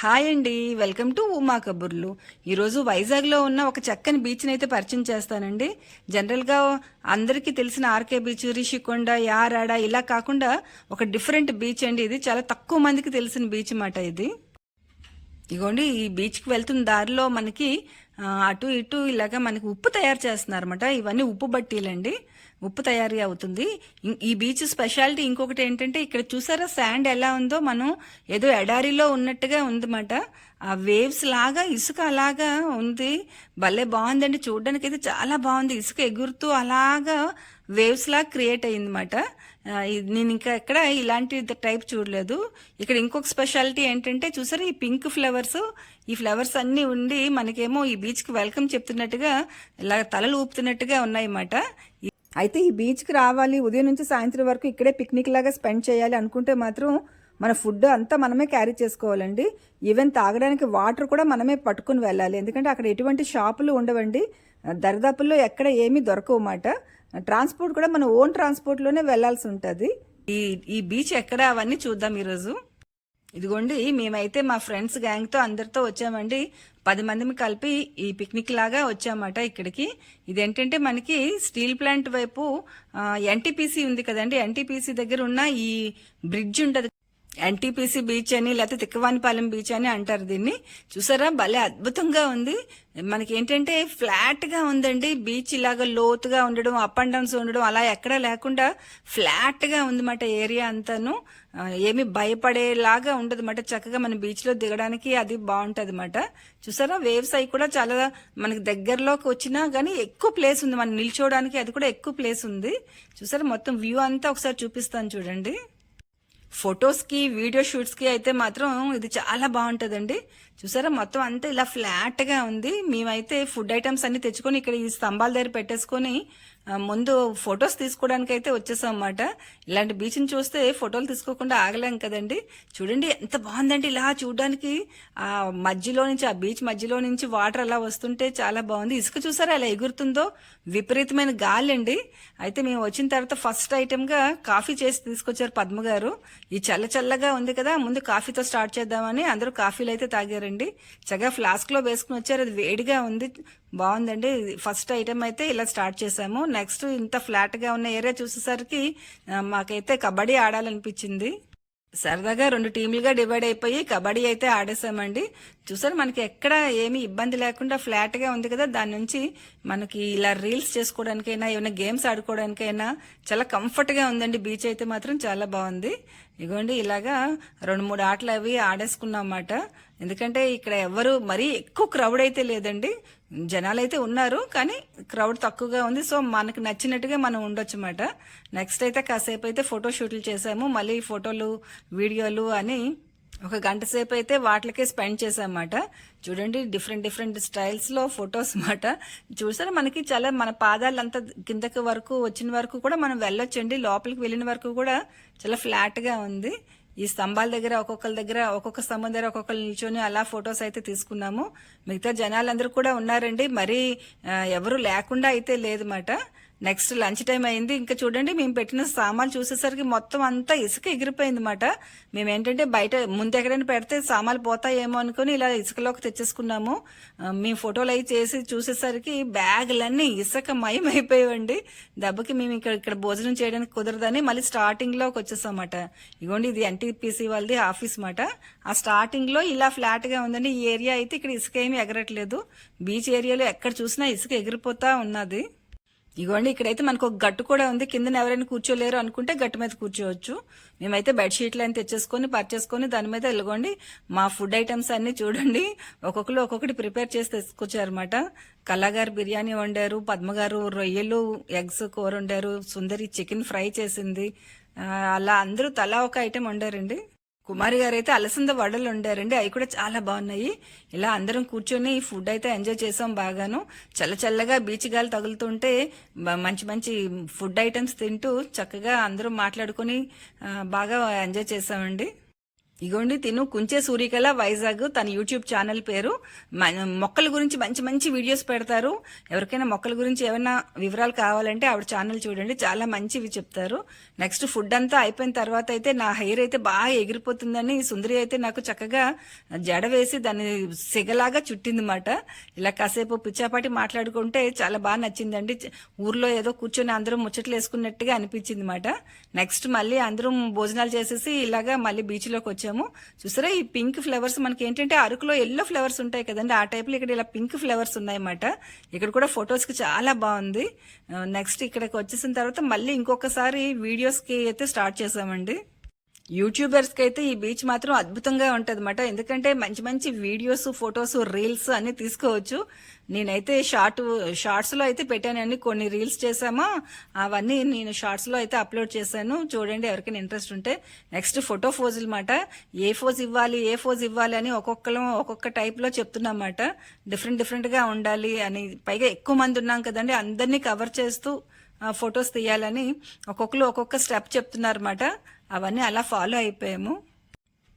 Hi అండి welcome to Uma కబుర్లు. ఈరోజు వైజాగ్లో ఉన్న ఒక చక్కని బీచ్ని అయితే పరిచయం చేస్తానండి. జనరల్గా అందరికీ తెలిసిన ఆర్కే బీచ్ రిషికొండ యారాడ ఇలా కాకుండా ఒక డిఫరెంట్ బీచ్ అండి ఇది. చాలా తక్కువ మందికి తెలిసిన బీచ్ మాట ఇది. ఇగోండి ఈ బీచ్కి వెళ్తున్న దారిలో మనకి అటు ఇటు ఇలాగా మనకి ఉప్పు తయారు చేస్తున్నారు అనమాట ఇవన్నీ ఉప్పు బట్టీలండి. ఉప్పు తయారీ అవుతుంది. ఈ బీచ్ స్పెషాలిటీ ఇంకొకటి ఏంటంటే ఇక్కడ చూసారా శాండ్ ఎలా ఉందో? మనం ఏదో ఎడారిలో ఉన్నట్టుగా ఉందన్నమాట. ఆ వేవ్స్ లాగా ఇసుక అలాగా ఉంది. భలే బాగుందండి. చూడడానికి అయితే చాలా బాగుంది. ఇసుక ఎగురుతూ అలాగా వేవ్స్ లాగా క్రియేట్ అయ్యిందన్నమాట నేను ఇంకా ఎక్కడ ఇలాంటి టైప్ చూడలేదు. ఇక్కడ ఇంకొక స్పెషాలిటీ ఏంటంటే చూసారా ఈ పింక్ ఫ్లవర్స్? ఈ ఫ్లవర్స్ అన్నీ ఉండి మనకేమో ఈ బీచ్కి వెల్కమ్ చెప్తున్నట్టుగా ఇలా తలలు ఊపుతున్నట్టుగా ఉన్నాయన్నమాట. అయితే ఈ బీచ్కి రావాలి ఉదయం నుంచి సాయంత్రం వరకు ఇక్కడే పిక్నిక్ లాగా స్పెండ్ చేయాలి అనుకుంటే మాత్రం మన ఫుడ్ అంతా మనమే క్యారీ చేసుకోవాలండి. ఈవెన్ తాగడానికి వాటర్ కూడా మనమే పట్టుకుని వెళ్ళాలి. ఎందుకంటే అక్కడ ఎటువంటి షాపులు ఉండవండి. దరిదాపుల్లో ఎక్కడ ఏమీ దొరకవు మాట ట్రాన్స్పోర్ట్ కూడా మన ఓన్ ట్రాన్స్పోర్ట్లోనే వెళ్ళాల్సి ఉంటుంది. ఈ ఈ బీచ్ ఎక్కడ అవన్నీ చూద్దాం ఈరోజు. ఇదిగోండి మేమైతే మా ఫ్రెండ్స్ గ్యాంగ్తో అందరితో వచ్చామండి. పది మందిని కలిపి ఈ పిక్నిక్ లాగా వచ్చామట ఇక్కడికి. ఇదేంటంటే మనకి స్టీల్ ప్లాంట్ వైపు ఎన్టీపీసీ ఉంది కదండి. ఎన్టీపీసీ దగ్గర ఉన్న ఈ బ్రిడ్జ్ ఉంటుంది. ఎన్టీపీసీ బీచ్ అని లేకపోతే తిక్కవానిపాలెం బీచ్ అని అంటారు దీన్ని. చూసారా? భలే అద్భుతంగా ఉంది. మనకి ఏంటంటే ఫ్లాట్గా ఉందండి. బీచ్ ఇలాగా లోతుగా ఉండడం అప్ అండ్ డౌన్స్ ఉండడం అలా ఎక్కడా లేకుండా ఫ్లాట్గా ఉందన్నమాట ఏరియా అంతాను. ఏమి భయపడేలాగా ఉండదు అన్నమాట చక్కగా మన బీచ్లో దిగడానికి అది బాగుంటది అనమాట చూసారా? వేవ్స్ అవి కూడా చాలా మనకి దగ్గరలోకి వచ్చినా కానీ ఎక్కువ ప్లేస్ ఉంది. మనం నిల్చోవడానికి అది కూడా ఎక్కువ ప్లేస్ ఉంది. చూసారా? మొత్తం వ్యూ అంతా ఒకసారి చూపిస్తాను చూడండి. ఫొటోస్కి వీడియో షూట్స్కి అయితే మాత్రం ఇది చాలా బాగుంటుందండి. చూసారా? మొత్తం అంతా ఇలా ఫ్లాట్గా ఉంది. మేమైతే ఫుడ్ ఐటమ్స్ అన్ని తెచ్చుకొని ఇక్కడ ఈ స్తంభాల దగ్గర పెట్టేసుకొని ముందు ఫొటోస్ తీసుకోవడానికి అయితే వచ్చేసాం అన్నమాట ఇలాంటి బీచ్ని చూస్తే ఫోటోలు తీసుకోకుండా ఆగలేం కదండి. చూడండి ఎంత బాగుందండి ఇలా చూడడానికి. ఆ మధ్యలో నుంచి ఆ బీచ్ మధ్యలో నుంచి వాటర్ అలా వస్తుంటే చాలా బాగుంది. ఇసుక చూసారా అలా ఎగురుతుందో? విపరీతమైన గాలి అండి అయితే మేము వచ్చిన తర్వాత ఫస్ట్ ఐటెంగా కాఫీ చేసి తీసుకొచ్చారు పద్మ గారు ఈ చల్ల చల్లగా ఉంది కదా ముందు కాఫీతో స్టార్ట్ చేద్దామని అందరూ కాఫీలు అయితే తాగారండి చక్కగా ఫ్లాస్క్లో వేసుకుని వచ్చారు. అది వేడిగా ఉంది. బాగుందండి. ఫస్ట్ ఐటెం అయితే ఇలా స్టార్ట్ చేసాము. నెక్స్ట్ ఇంత ఫ్లాట్గా ఉన్న ఏరియా చూసేసరికి మాకైతే కబడ్డీ ఆడాలనిపించింది. సరదాగా రెండు టీములుగా డివైడ్ అయిపోయి కబడ్డీ అయితే ఆడేసామండి. చూసారు మనకి ఎక్కడ ఏమీ ఇబ్బంది లేకుండా ఫ్లాట్గా ఉంది కదా. దాని నుంచి మనకి ఇలా రీల్స్ చేసుకోవడానికైనా ఏమైనా గేమ్స్ ఆడుకోవడానికైనా చాలా కంఫర్ట్గా ఉందండి. బీచ్ అయితే మాత్రం చాలా బాగుంది. ఇగోండి ఇలాగా రెండు మూడు ఆటలు అవి ఆడేసుకున్నాం అన్నమాట. ఎందుకంటే ఇక్కడ ఎవరు మరీ ఎక్కువ క్రౌడ్ అయితే లేదండి. జనాలు అయితే ఉన్నారు కానీ క్రౌడ్ తక్కువగా ఉంది. సో మనకు నచ్చినట్టుగా మనం ఉండొచ్చు అన్నమాట నెక్స్ట్ అయితే కాసేపు అయితే ఫోటో షూట్లు చేసాము. మళ్ళీ ఫోటోలు వీడియోలు అని ఒక గంట సేపు అయితే వాటికే స్పెండ్ చేసామన్నమాట. చూడండి డిఫరెంట్ డిఫరెంట్ స్టైల్స్లో ఫొటోస్ మాట చూసారా మనకి చాలా మన పాదాలంతా కిందకి వరకు వచ్చిన వరకు కూడా మనం వెళ్ళొచ్చండి. లోపలికి వెళ్ళిన వరకు కూడా చాలా ఫ్లాట్గా ఉంది. ఈ స్తంభాల దగ్గర ఒక్కొక్కరి దగ్గర ఒక్కొక్క స్తంభం దగ్గర ఒక్కొక్కరు నిల్చొని అలా ఫొటోస్ అయితే తీసుకున్నాము. మిగతా జనాలందరూ కూడా ఉన్నారండి. మరి ఎవరు లేకుండా అయితే లేదన్నమాట. నెక్స్ట్ లంచ్ టైం అయింది. ఇంకా చూడండి మేము పెట్టిన సామాన్లు చూసేసరికి మొత్తం అంతా ఇసుక ఎగిరిపోయింది అనమాట మేము ఏంటంటే బయట ముందు ఎక్కడైనా పెడితే సామాన్లు పోతాయేమో అనుకుని ఇలా ఇసుకలోకి తెచ్చేసుకున్నాము. మేము ఫోటోలు అవి చేసి చూసేసరికి బ్యాగులన్నీ ఇసుక మయం అయిపోయావండి దెబ్బకి మేము ఇక్కడ ఇక్కడ భోజనం చేయడానికి కుదరదని మళ్ళీ స్టార్టింగ్లోకి వచ్చేసామాట ఇగోండి ఇది ఎన్టీపీసీ వాళ్ళది ఆఫీస్ మాట ఆ స్టార్టింగ్లో ఇలా ఫ్లాట్గా ఉందండి ఈ ఏరియా అయితే ఇక్కడ ఇసుక ఏమీ ఎగరట్లేదు. బీచ్ ఏరియాలో ఎక్కడ చూసినా ఇసుక ఎగిరిపోతా ఉన్నది. ఇగోండి ఇక్కడైతే మనకు ఒక గట్టు కూడా ఉంది. కింద ఎవరైనా కూర్చోలేరు అనుకుంటే గట్టు మీద కూర్చోవచ్చు. మేమైతే బెడ్షీట్లు అని తెచ్చేసుకొని పర్చేసుకొని దాని మీద వెళ్ళగోండి మా ఫుడ్ ఐటమ్స్ అన్ని చూడండి. ఒక్కొక్కరు ఒక్కొక్కటి ప్రిపేర్ చేసి తెచ్చుకొచ్చారన్నమాట కల్లాగారు బిర్యానీ వండారు పద్మగారు రొయ్యలు ఎగ్స్ కూర వండారు సుందరి చికెన్ ఫ్రై చేసింది. అలా అందరూ తలా ఒక ఐటెం వండారండి. కుమారి గారు అయితే అలసంద వడలు వండారండి. అవి కూడా చాలా బాగున్నాయి. ఇలా అందరం కూర్చొని ఫుడ్ అయితే ఎంజాయ్ చేసాం బాగాను. చల్ల చల్లగా బీచ్ గాలి తగులుతుంటే మంచి మంచి ఫుడ్ ఐటమ్స్ తింటూ చక్కగా అందరం మాట్లాడుకొని బాగా ఎంజాయ్ చేసామండి. ఇగోండి తిను. కుంచే సూర్యకళ వైజాగ్ తన యూట్యూబ్ ఛానల్ పేరు. మొక్కల గురించి మంచి మంచి వీడియోస్ పెడతారు. ఎవరికైనా మొక్కల గురించి ఏమైనా వివరాలు కావాలంటే ఆవిడ ఛానల్ చూడండి. చాలా మంచివి చెప్తారు. నెక్స్ట్ ఫుడ్ అంతా అయిపోయిన తర్వాత అయితే నా హెయిర్ అయితే బాగా ఎగిరిపోతుందని సుందరి అయితే నాకు చక్కగా జడ వేసి దాన్ని సిగలాగా చుట్టిందన్నమాట. ఇలా కాసేపు పిచ్చాపాటి మాట్లాడుకుంటే చాలా బాగా నచ్చిందండి. ఊర్లో ఏదో కూర్చొని అందరం ముచ్చట్లు వేసుకున్నట్టుగా అనిపించింది అనమాట నెక్స్ట్ మళ్ళీ అందరం భోజనాలు చేసేసి ఇలాగా మళ్ళీ బీచ్లోకి వచ్చాము. చూసారా ఈ పింక్ ఫ్లవర్స్ మనకి ఏంటంటే అరకులో ఎల్లో ఫ్లవర్స్ ఉంటాయి కదండి. ఆ టైప్లో ఇక్కడ ఇలా పింక్ ఫ్లవర్స్ ఉన్నాయన్నమాట. ఇక్కడ కూడా ఫొటోస్కి చాలా బాగుంది. నెక్స్ట్ ఇక్కడికి వచ్చేసిన తర్వాత మళ్ళీ ఇంకొకసారి వీడియోస్కి అయితే స్టార్ట్ చేసామండి. యూట్యూబర్స్కి అయితే ఈ బీచ్ మాత్రం అద్భుతంగా ఉంటుంది ఎందుకంటే మంచి మంచి వీడియోస్ ఫొటోస్ రీల్స్ అన్ని తీసుకోవచ్చు. నేనైతే షార్ట్ షార్ట్స్లో అయితే పెట్టానండి కొన్ని రీల్స్ చేసామా అవన్నీ నేను షార్ట్స్లో అయితే అప్లోడ్ చేశాను. చూడండి ఎవరికైనా ఇంట్రెస్ట్ ఉంటే. నెక్స్ట్ ఫోటో ఫోజులు అనమాట ఏ ఫోజ్ ఇవ్వాలి ఏ ఫోజ్ ఇవ్వాలి అని ఒక్కొక్కరు ఒక్కొక్క టైప్లో చెప్తున్నమాట. డిఫరెంట్ డిఫరెంట్గా ఉండాలి అని. పైగా ఎక్కువ మంది ఉన్నాం కదండి అందరినీ కవర్ చేస్తూ ఫొటోస్ తీయాలని ఒక్కొక్కరు ఒక్కొక్క స్టెప్ చెప్తున్నారన్నమాట. అవన్నీ అలా ఫాలో అయిపోయాము.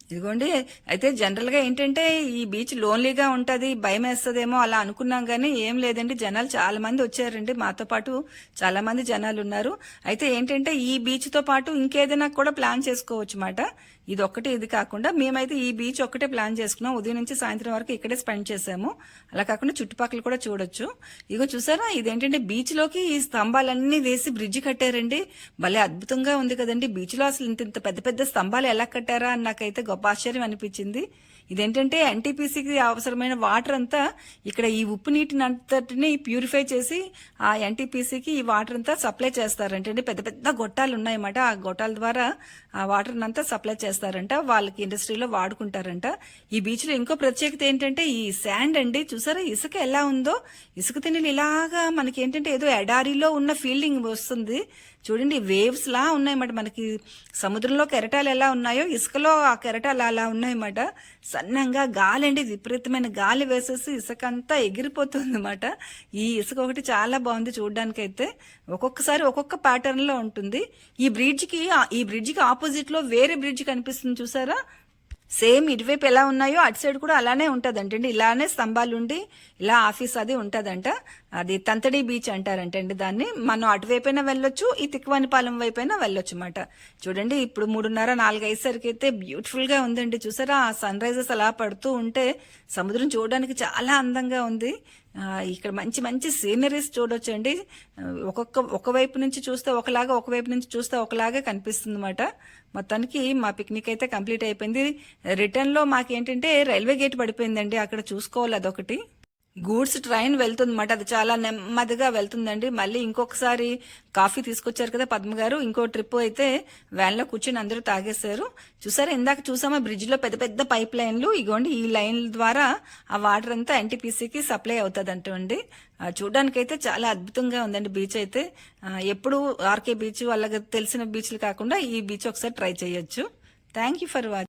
ఇదిగోండి అయితే జనరల్గా ఏంటంటే ఈ బీచ్ లోన్లీగా ఉంటుంది భయం వేస్తుందేమో అలా అనుకున్నాం కానీ ఏం లేదండి. జనాలు చాలా మంది వచ్చారండి మాతో పాటు చాలా మంది జనాలు ఉన్నారు. అయితే ఏంటంటే ఈ బీచ్తో పాటు ఇంకేదైనా కూడా ప్లాన్ చేసుకోవచ్చు మాట ఇది ఒక్కటి ఇది కాకుండా మేమైతే ఈ బీచ్ ఒక్కటే ప్లాన్ చేసుకున్నాం. ఉదయం నుంచి సాయంత్రం వరకు ఇక్కడే స్పెండ్ చేసాము అలా కాకుండా చుట్టుపక్కల కూడా చూడొచ్చు. ఇగో చూసారా ఇదేంటంటే బీచ్లోకి ఈ స్తంభాలన్నీ వేసి బ్రిడ్జ్ కట్టారండి. భలే అద్భుతంగా ఉంది కదండి. బీచ్లో అసలు ఇంత ఇంత పెద్ద పెద్ద స్తంభాలు ఎలా కట్టారా అని నాకైతే గొప్ప ఆశ్చర్యం అనిపించింది. ఇదేంటంటే ఎన్టీపీసీకి అవసరమైన వాటర్ అంతా ఇక్కడ ఈ ఉప్పు నీటిని అంతటిని ప్యూరిఫై చేసి ఆ ఎన్టీపీసీకి ఈ వాటర్ అంతా సప్లై చేస్తారంటే పెద్ద పెద్ద గొట్టాలు ఉన్నాయన్నమాట ఆ గొట్టాల ద్వారా ఆ వాటర్ అంతా సప్లై చేస్తారంట వాళ్ళకి ఇండస్ట్రీలో వాడుకుంటారంట. ఈ బీచ్లో ఇంకో ప్రత్యేకత ఏంటంటే ఈ శాండ్ అండి చూసారా ఇసుక ఎలా ఉందో? ఇసుక తిన్నెలు ఇలాగా మనకి ఏంటంటే ఏదో ఎడారిలో ఉన్న ఫీల్డింగ్ వస్తుంది. చూడండి వేవ్స్ లా ఉన్నాయన్నమాట మనకి. సముద్రంలో కెరటాలు ఎలా ఉన్నాయో ఇసుకలో ఆ కెరటాలు అలా ఉన్నాయన్నమాట. సన్నంగా గాలి అండి విపరీతమైన గాలి వేసేసి ఇసుక అంతా ఎగిరిపోతుంది అనమాట ఈ ఇసుక ఒకటి చాలా బాగుంది చూడడానికైతే. ఒక్కొక్కసారి ఒక్కొక్క ప్యాటర్న్లో ఉంటుంది. ఈ బ్రిడ్జ్కి ఈ బ్రిడ్జ్కి ఆపోజిట్ లో వేరే బ్రిడ్జ్ కనిపిస్తుంది చూసారా? సేమ్ ఇటువైపు ఎలా ఉన్నాయో అటు సైడ్ కూడా అలానే ఉంటుందంట అండి ఇలానే స్తంభాలు ఉండి ఇలా ఆఫీస్ అది ఉంటుందంట. అది తంతడి బీచ్ అంటారంటండి దాన్ని. మనం అటువైపైనా వెళ్ళొచ్చు ఈ తిక్కువానిపాలెం వైపైనా వెళ్ళొచ్చు అన్నమాట. చూడండి ఇప్పుడు మూడున్నర నాలుగు అయ్యేసరికి అయితే బ్యూటిఫుల్గా ఉందండి. చూసారా? ఆ సన్ రైజెస్ అలా పడుతూ ఉంటే సముద్రం చూడడానికి చాలా అందంగా ఉంది. ఇక్కడ మంచి మంచి సీనరీస్ చూడొచ్చండి. ఒక్కొక్క ఒకవైపు నుంచి చూస్తే ఒకలాగా ఒకవైపు నుంచి చూస్తే ఒకలాగా కనిపిస్తుంది అనమాట మొత్తానికి మా పిక్నిక్ అయితే కంప్లీట్ అయిపోయింది. రిటర్న్లో మాకేంటంటే రైల్వే గేట్ పడిపోయిందండి. అక్కడ చూసుకోవాలి అదొకటి. గూడ్స్ ట్రైన్ వెళ్తుందన్నమాట. అది చాలా నెమ్మదిగా వెళ్తుందండి. మళ్ళీ ఇంకొకసారి కాఫీ తీసుకొచ్చారు కదా పద్మ గారు. ఇంకో ట్రిప్ అయితే వ్యాన్లో కూర్చొని అందరూ తాగేశారు. చూసారా ఇందాక చూసామా బ్రిడ్జ్లో పెద్ద పెద్ద పైప్ లైన్లు ఇగోండి ఈ లైన్ల ద్వారా ఆ వాటర్ అంతా ఎన్టీపీసీకి సప్లై అవుతుంది అంటండి చూడడానికైతే చాలా అద్భుతంగా ఉందండి బీచ్ అయితే. ఎప్పుడు ఆర్కే బీచ్ వాళ్ళకి తెలిసిన బీచ్లు కాకుండా ఈ బీచ్ ఒకసారి ట్రై చేయొచ్చు. Thank you for watching